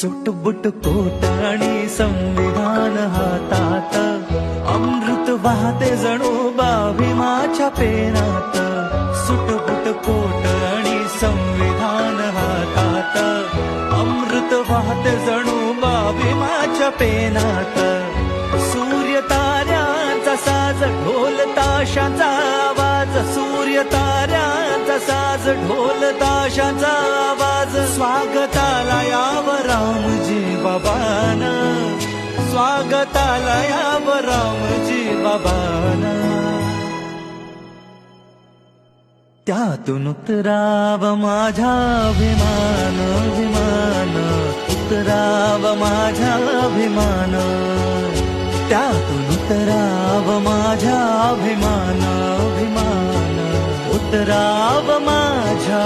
सुटबुट coat संविधान हातात. अमृत वाहते जणू बाभीमाच्या पेनात. सुटबुट कोट आणि संविधान हातात. अमृत वाहते जणू बाभीमाच्या पेनात. सूर्य ताऱ्यांचा साज ढोल ताशाचा आवाज. सूर्य ताऱ्या ढोल ताशाचा आवाज. स्वागताला याव रामजी बाबाना. स्वागताला याव रामजी बाबाना. त्यातून उतराव माझा अभिमान अभिमान. उतराव माझा अभिमान. त्यातून उतराव माझा अभिमान. नाव उतराव माझा